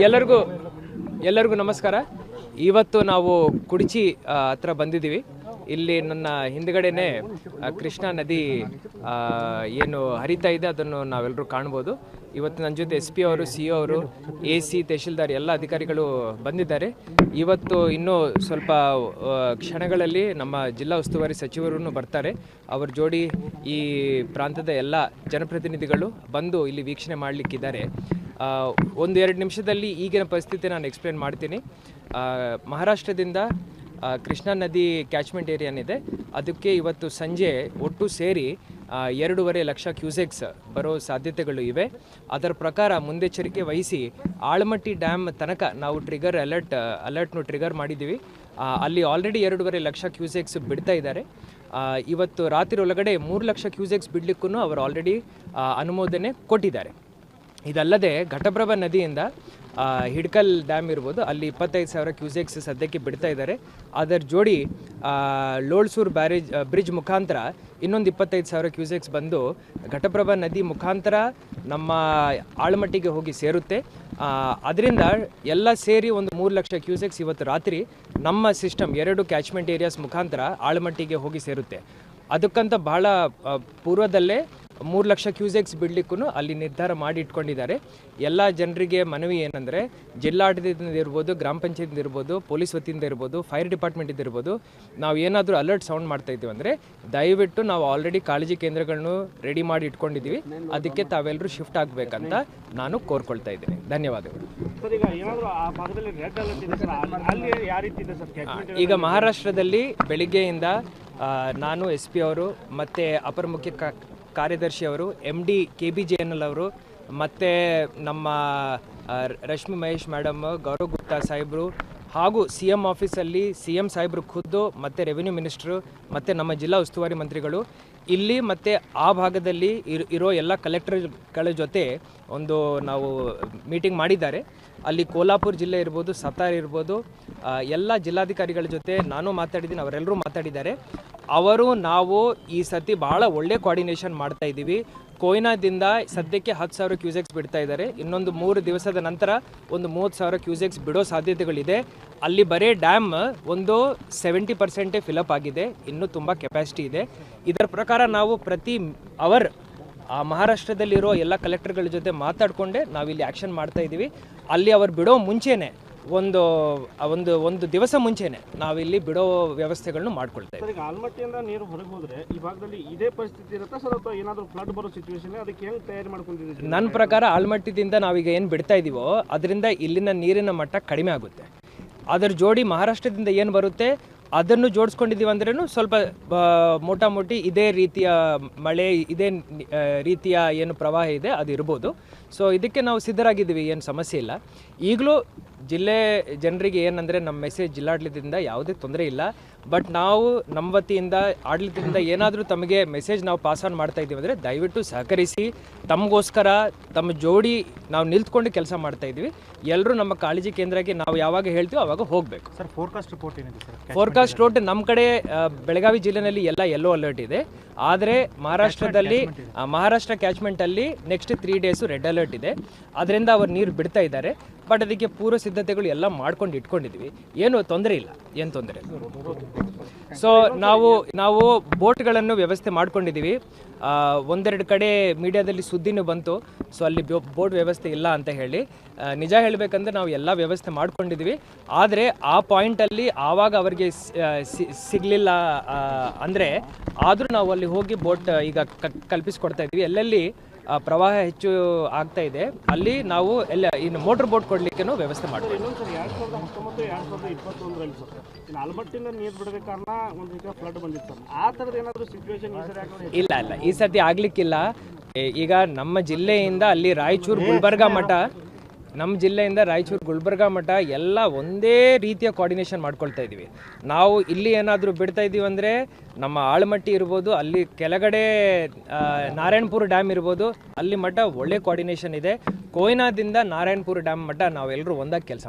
ಎಲ್ಲರಿಗೂ ಎಲ್ಲರಿಗೂ ನಮಸ್ಕಾರ. ಇವತ್ತು ನಾವು ಕುಡಿಚಿ ಹತ್ರ ಬಂದಿದ್ದೀವಿ. ಇಲ್ಲಿ ನನ್ನ ಹಿಂದ್ಗಡೆನೆ ಕೃಷ್ಣಾ ನದಿ ಏನು ಹರಿತಾ ಇದೆ, ಅದನ್ನು ನಾವೆಲ್ಲರೂ ಕಾಣ್ಬೋದು. ಇವತ್ತು ನನ್ನ ಜೊತೆ ಎಸ್ ಪಿ ಅವರು, ಸಿ ಅವರು, ಎ ಸಿ, ತಹಶೀಲ್ದಾರ್ ಎಲ್ಲ ಅಧಿಕಾರಿಗಳು ಬಂದಿದ್ದಾರೆ. ಇವತ್ತು ಇನ್ನೂ ಸ್ವಲ್ಪ ಕ್ಷಣಗಳಲ್ಲಿ ನಮ್ಮ ಜಿಲ್ಲಾ ಉಸ್ತುವಾರಿ ಸಚಿವರು ಬರ್ತಾರೆ. ಅವ್ರ ಜೋಡಿ ಈ ಪ್ರಾಂತದ ಎಲ್ಲ ಜನಪ್ರತಿನಿಧಿಗಳು ಬಂದು ಇಲ್ಲಿ ವೀಕ್ಷಣೆ ಮಾಡಲಿಕ್ಕಿದ್ದಾರೆ. ಒಂದು ಎರಡು ನಿಮಿಷದಲ್ಲಿ ಈಗಿನ ಪರಿಸ್ಥಿತಿ ನಾನು ಎಕ್ಸ್ಪ್ಲೇನ್ ಮಾಡ್ತೀನಿ. ಮಹಾರಾಷ್ಟ್ರದಿಂದ ಕೃಷ್ಣಾ ನದಿ ಕ್ಯಾಚ್ಮೆಂಟ್ ಏರಿಯಾ ಏನಿದೆ ಅದಕ್ಕೆ ಇವತ್ತು ಸಂಜೆ ಒಟ್ಟು ಸೇರಿ ಎರಡೂವರೆ ಲಕ್ಷ ಕ್ಯೂಸೆಕ್ಸ್ ಬರೋ ಸಾಧ್ಯತೆಗಳು ಇವೆ. ಅದರ ಪ್ರಕಾರ ಮುಂದೆಚ್ಚರಿಕೆ ವಹಿಸಿ ಆಳಮಟ್ಟಿ ಡ್ಯಾಮ್ ತನಕ ನಾವು ಟ್ರಿಗರ್ ಅಲರ್ಟ್ ಅಲರ್ಟ್ನು ಟ್ರಿಗರ್ ಮಾಡಿದ್ದೀವಿ. ಅಲ್ಲಿ ಆಲ್ರೆಡಿ ಎರಡೂವರೆ ಲಕ್ಷ ಕ್ಯೂಸೆಕ್ಸ್ ಬಿಡ್ತಾ ಇದ್ದಾರೆ. ಇವತ್ತು ರಾತ್ರಿ ಒಳಗಡೆ ಮೂರು ಲಕ್ಷ ಕ್ಯೂಸೆಕ್ಸ್ ಬಿಡಲಿಕ್ಕೂ ಅವರು ಆಲ್ರೆಡಿ ಅನುಮೋದನೆ ಕೊಟ್ಟಿದ್ದಾರೆ. ಇದಲ್ಲದೆ ಘಟಪ್ರಭಾ ನದಿಯಿಂದ ಹಿಡ್ಕಲ್ ಡ್ಯಾಮ್ ಇರ್ಬೋದು, ಅಲ್ಲಿ ಇಪ್ಪತ್ತೈದು ಸಾವಿರ ಕ್ಯೂಸೆಕ್ಸ್ ಸದ್ಯಕ್ಕೆ ಬಿಡ್ತಾ ಇದ್ದಾರೆ. ಅದರ ಜೋಡಿ ಲೋಳ್ಸೂರ್ ಬ್ಯಾರೇಜ್ ಬ್ರಿಡ್ಜ್ ಮುಖಾಂತರ ಇನ್ನೊಂದು ಇಪ್ಪತ್ತೈದು ಸಾವಿರ ಕ್ಯೂಸೆಕ್ಸ್ ಬಂದು ಘಟಪ್ರಭಾ ನದಿ ಮುಖಾಂತರ ನಮ್ಮ ಆಳಮಟ್ಟಿಗೆ ಹೋಗಿ ಸೇರುತ್ತೆ. ಅದರಿಂದ ಎಲ್ಲ ಸೇರಿ ಒಂದು ಮೂರು ಲಕ್ಷ ಕ್ಯೂಸೆಕ್ಸ್ ಇವತ್ತು ರಾತ್ರಿ ನಮ್ಮ ಸಿಸ್ಟಮ್ ಎರಡು ಕ್ಯಾಚ್ಮೆಂಟ್ ಏರಿಯಾಸ್ ಮುಖಾಂತರ ಆಳ್ಮಟ್ಟಿಗೆ ಹೋಗಿ ಸೇರುತ್ತೆ. ಅದಕ್ಕಂತ ಬಹಳ ಪೂರ್ವದಲ್ಲೇ ಮೂರು ಲಕ್ಷ ಕ್ಯೂಸೆಕ್ಸ್ ಬಿಡಲಿಕ್ಕೂ ಅಲ್ಲಿ ನಿರ್ಧಾರ ಮಾಡಿ ಇಟ್ಕೊಂಡಿದ್ದಾರೆ. ಎಲ್ಲ ಜನರಿಗೆ ಮನವಿ ಏನಂದರೆ ಜಿಲ್ಲಾಡಳಿತದಿಂದ ಇರ್ಬೋದು ಗ್ರಾಮ ಪಂಚಾಯತಿಂದ ಇರ್ಬೋದು ಪೊಲೀಸ್ ವತಿಯಿಂದ ಇರ್ಬೋದು ಫೈರ್ ಡಿಪಾರ್ಟ್ಮೆಂಟಿಂದ ಇರ್ಬೋದು ನಾವು ಏನಾದರೂ ಅಲರ್ಟ್ ಸೌಂಡ್ ಮಾಡ್ತಾ ಇದ್ದೀವಿ ಅಂದರೆ ದಯವಿಟ್ಟು ನಾವು ಆಲ್ರೆಡಿ ಕಾಳಜಿ ಕೇಂದ್ರಗಳನ್ನು ರೆಡಿ ಮಾಡಿ ಇಟ್ಕೊಂಡಿದ್ದೀವಿ. ಅದಕ್ಕೆ ತಾವೆಲ್ಲರೂ ಶಿಫ್ಟ್ ಆಗಬೇಕಂತ ನಾನು ಕೋರ್ಕೊಳ್ತಾ ಇದ್ದೀನಿ. ಧನ್ಯವಾದಗಳು. ಈಗ ಮಹಾರಾಷ್ಟ್ರದಲ್ಲಿ ಬೆಳಿಗ್ಗೆಯಿಂದ ನಾನು ಎಸ್ ಪಿ ಅವರು ಮತ್ತು ಅಪರ ಮುಖ್ಯ ಕಾ- ಕಾರ್ಯದರ್ಶಿ ಅವರು M D K B J N L ಅವರು, ಮತ್ತು ನಮ್ಮ ರಶ್ಮಿ ಮಹೇಶ್ ಮೇಡಮ್ ಗೌರವ್ ಗುಪ್ತಾ ಸಾಹೇಬರು, ಹಾಗೂ ಸಿ ಎಂ ಆಫೀಸಲ್ಲಿ ಸಿ ಎಂ ಸಾಹೇಬರು ಖುದ್ದು, ಮತ್ತು ರೆವಿನ್ಯೂ ಮಿನಿಸ್ಟ್ರು ಮತ್ತು ನಮ್ಮ ಜಿಲ್ಲಾ ಉಸ್ತುವಾರಿ ಮಂತ್ರಿಗಳು. ಇಲ್ಲಿ ಮತ್ತು ಆ ಭಾಗದಲ್ಲಿ ಇರ್- ಎಲ್ಲ ಕಲೆಕ್ಟರ್ಗಳ ಜೊತೆ ಒಂದು ನಾವು ಮೀಟಿಂಗ್ ಮಾಡಿದ್ದಾರೆ. ಅಲ್ಲಿ ಕೋಲಾಪುರ ಜಿಲ್ಲೆ ಇರ್ಬೋದು ಸತಾರ್ ಇರ್ಬೋದು ಎಲ್ಲ ಜಿಲ್ಲಾಧಿಕಾರಿಗಳ ಜೊತೆ ನಾನು ಮಾತಾಡಿದ್ದೀನಿ, ಅವರೆಲ್ಲರೂ ಮಾತಾಡಿದ್ದಾರೆ. ಅವರು ನಾವು ಈ ಸತಿ ಭಾಳ ಒಳ್ಳೆ ಕೋಆರ್ಡಿನೇಷನ್ ಮಾಡ್ತಾ ಇದ್ದೀವಿ. ಕೊಯ್ನಾದಿಂದ ಸದ್ಯಕ್ಕೆ ಹತ್ತು ಸಾವಿರ ಕ್ಯೂಸೆಕ್ಸ್ ಬಿಡ್ತಾ ಇದ್ದಾರೆ. ಇನ್ನೊಂದು ಮೂರು ದಿವಸದ ನಂತರ ಒಂದು ಮೂವತ್ತು ಸಾವಿರ ಕ್ಯೂಸೆಕ್ಸ್ ಬಿಡೋ ಸಾಧ್ಯತೆಗಳಿದೆ. ಅಲ್ಲಿ ಬರೀ ಡ್ಯಾಮ್ ಒಂದು ಸೆವೆಂಟಿ ಪರ್ಸೆಂಟೇ ಫಿಲಪ್ ಆಗಿದೆ. ಇನ್ನೂ ತುಂಬ ಕೆಪಾಸಿಟಿ ಇದೆ. ಇದರ ಪ್ರಕಾರ ನಾವು ಪ್ರತಿ ಅವರ್ ಆ ಮಹಾರಾಷ್ಟ್ರದಲ್ಲಿರೋ ಎಲ್ಲ ಕಲೆಕ್ಟರ್ಗಳ ಜೊತೆ ಮಾತಾಡಿಕೊಂಡೆ ನಾವಿಲ್ಲಿ ಆ್ಯಕ್ಷನ್ ಮಾಡ್ತಾ ಇದ್ದೀವಿ. ಅಲ್ಲಿ ಅವರು ಬಿಡೋ ಮುಂಚೆನೆ ಒಂದು ಒಂದು ಒಂದು ದಿವಸ ಮುಂಚೆನೆ ನಾವಿಲ್ಲಿ ಬಿಡೋ ವ್ಯವಸ್ಥೆಗಳನ್ನು ಮಾಡ್ಕೊಳ್ತಾ ಇದ್ದೀವಿ. ಆಲ್ಮಟ್ಟಿಯಿಂದ ನೀರು ಹೊರಗೆ ಹೋದ್ರೆ ಈ ಭಾಗದಲ್ಲಿ ಇದೇ ಪರಿಸ್ಥಿತಿ ಇರುತ್ತಾ? ಸರ್ ಅಥವಾ ಏನಾದರೂ ಫ್ಲಡ್ ಬರೋ ಸಿಚುವೇಶನ್ ಅದಕ್ಕೆ ಹೆಂಗೆ ತಯಾರಿ ಮಾಡ್ಕೊಂಡಿದ್ದೀವಿ ನನ್ನ ಪ್ರಕಾರ ಆಲ್ಮಟ್ಟಿದಿಂದ ನಾವೀಗ ಏನು ಬಿಡ್ತಾ ಇದ್ದೀವೋ ಅದರಿಂದ ಇಲ್ಲಿನ ನೀರಿನ ಮಟ್ಟ ಕಡಿಮೆ ಆಗುತ್ತೆ. ಅದರ ಜೋಡಿ ಮಹಾರಾಷ್ಟ್ರದಿಂದ ಏನು ಬರುತ್ತೆ, ಅದನ್ನು ಜೋಡಿಸ್ಕೊಂಡಿದ್ದೀವಿ ಅಂದ್ರೂ ಸ್ವಲ್ಪ ಮೋಟಾ ಮೋಟಿ ಇದೇ ರೀತಿಯ ಮಳೆ, ಇದೇ ರೀತಿಯ ಏನು ಪ್ರವಾಹ ಇದೆ, ಅದು ಇರ್ಬೋದು. ಸೊ ಇದಕ್ಕೆ ನಾವು ಸಿದ್ಧರಾಗಿದ್ದೀವಿ ಏನು ಸಮಸ್ಯೆ ಇಲ್ಲ. ಈಗಲೂ ಜಿಲ್ಲೆ ಜನರಿಗೆ ಏನಂದರೆ ನಮ್ಮ ಮೆಸೇಜ್ ಜಿಲ್ಲಾಡಳಿತದಿಂದ ಯಾವುದೇ ತೊಂದರೆ ಇಲ್ಲ. ಬಟ್ ನಾವು ನಮ್ಮ ವತಿಯಿಂದ ಆಡಳಿತದಿಂದ ಏನಾದರೂ ತಮಗೆ ಮೆಸೇಜ್ ನಾವು ಪಾಸ್ ಆನ್ ಮಾಡ್ತಾ ಇದ್ದೀವಿ ಅಂದರೆ ದಯವಿಟ್ಟು ಸಹಕರಿಸಿ. ತಮಗೋಸ್ಕರ ತಮ್ಮ ಜೋಡಿ ನಾವು ನಿಲ್ತ್ಕೊಂಡು ಕೆಲಸ ಮಾಡ್ತಾ ಇದ್ದೀವಿ. ಎಲ್ಲರೂ ನಮ್ಮ ಕಾಳಜಿ ಕೇಂದ್ರಕ್ಕೆ ನಾವು ಯಾವಾಗ ಹೇಳ್ತೀವೋ ಆವಾಗ ಹೋಗಬೇಕು. ಸರ್ ಫೋರ್ಕಾಸ್ಟ್ ರಿಪೋರ್ಟ್ ಏನಿದೆ ಸರ್? ಫೋರ್ಕಾಸ್ಟ್ ರೋಡ್ ನಮ್ಮ ಕಡೆ ಬೆಳಗಾವಿ ಜಿಲ್ಲೆಯಲ್ಲಿ ಎಲ್ಲ ಯೆಲ್ಲೋ ಅಲರ್ಟ್ ಇದೆ. ಆದರೆ ಮಹಾರಾಷ್ಟ್ರದಲ್ಲಿ Maharashtra ಕ್ಯಾಚ್ಮೆಂಟಲ್ಲಿ next three days red alert ಇದೆ. ಅದರಿಂದ ಅವರು ನೀರು ಬಿಡ್ತಾ ಇದ್ದಾರೆ. ಬಟ್ ಅದಕ್ಕೆ ಪೂರ್ವ ಸಿದ್ಧತೆಗಳು ಎಲ್ಲ ಮಾಡ್ಕೊಂಡು ಇಟ್ಕೊಂಡಿದ್ವಿ. ಏನು ತೊಂದರೆ ಇಲ್ಲ, ಏನು ತೊಂದರೆ ಸೊ ನಾವು ನಾವು ಬೋಟ್ಗಳನ್ನು ವ್ಯವಸ್ಥೆ ಮಾಡ್ಕೊಂಡಿದ್ದೀವಿ. ಒಂದೆರಡು ಕಡೆ ಮೀಡಿಯಾದಲ್ಲಿ ಸುದ್ದಿನೂ ಬಂತು. ಸೊ ಅಲ್ಲಿ ಬೋಟ್ ವ್ಯವಸ್ಥೆ ಇಲ್ಲ ಅಂತ ಹೇಳಿ. ನಿಜ ಹೇಳಬೇಕಂದ್ರೆ ನಾವು ಎಲ್ಲ ವ್ಯವಸ್ಥೆ ಮಾಡ್ಕೊಂಡಿದ್ದೀವಿ. ಆದರೆ ಆ ಪಾಯಿಂಟಲ್ಲಿ ಆವಾಗ ಅವರಿಗೆ ಸಿಗಲಿಲ್ಲ ಅಂದರೆ ಆದರೂ ನಾವು ಅಲ್ಲಿ ಹೋಗಿ ಬೋಟ್ ಈಗ ಕಲ್ಪಿಸಿಕೊಡ್ತಾ ಇದ್ದೀವಿ. ಎಲ್ಲೆಲ್ಲಿ ಪ್ರವಾಹ ಹೆಚ್ಚು ಆಗ್ತಾ ಇದೆ. ಅಲ್ಲಿ ನಾವು ಎಲ್ಲ ಇನ್ನು ಮೋಟರ್ ಬೋಟ್ ಕೊಡಲಿಕ್ಕೆ ವ್ಯವಸ್ಥೆ ಮಾಡ್ತೀವಿ. ಇನ್ನೊಂದು ಸರ್ ಎರಡು ಸಾವಿರದ ಹತ್ತೊಂಬತ್ತು ಎರಡು ಸಾವಿರದ ಇಪ್ಪತ್ತೊಂದರಲ್ಲಿ ಸರ್. ಇನ್ನು ಆಲ್ಮಟ್ಟಿಯಿಂದ ನೀರು ಬಿಡೋದಕ್ಕೆ ಕಾರಣ ಒಂದು ರೀತಿಯ ಫ್ಲಡ್ ಬಂದಿತ್ತು ಆ ಥರದ್ದು ಏನಾದರೂ ಸಿಚುವೇಶನ್ ಈ ಸರಿ ಯಾಕಂದ್ರೆ ಇಲ್ಲ ಇಲ್ಲ. ಈ ಸತಿ ಆಗ್ಲಿಕ್ಕಿಲ್ಲ. ಈಗ ನಮ್ಮ ಜಿಲ್ಲೆಯಿಂದ ಅಲ್ಲಿ ರಾಯಚೂರು ಗುಲ್ಬರ್ಗಾ ಮಠ ನಮ್ಮ ಜಿಲ್ಲೆಯಿಂದ ರಾಯಚೂರು ಗುಲ್ಬರ್ಗಾ ಮಠ ಎಲ್ಲ ಒಂದೇ ರೀತಿಯ ಕೋಆರ್ಡಿನೇಷನ್ ಮಾಡ್ಕೊಳ್ತಾ ಇದ್ದೀವಿ. ನಾವು ಇಲ್ಲಿ ಏನಾದರೂ ಬಿಡ್ತಾ ಇದ್ದೀವಿ ಅಂದರೆ ನಮ್ಮ ಆಳಮಟ್ಟಿ ಇರ್ಬೋದು, ಅಲ್ಲಿ ಕೆಳಗಡೆ ನಾರಾಯಣಪುರ ಡ್ಯಾಮ್ ಇರ್ಬೋದು, ಅಲ್ಲಿ ಮಠ ಒಳ್ಳೆ ಕೋಆರ್ಡಿನೇಷನ್ ಇದೆ. ಕೊಯ್ನಾದಿಂದ ನಾರಾಯಣಪುರ ಡ್ಯಾಮ್ ಮಠ ನಾವೆಲ್ಲರೂ ಒಂದಾಗಿ ಕೆಲಸ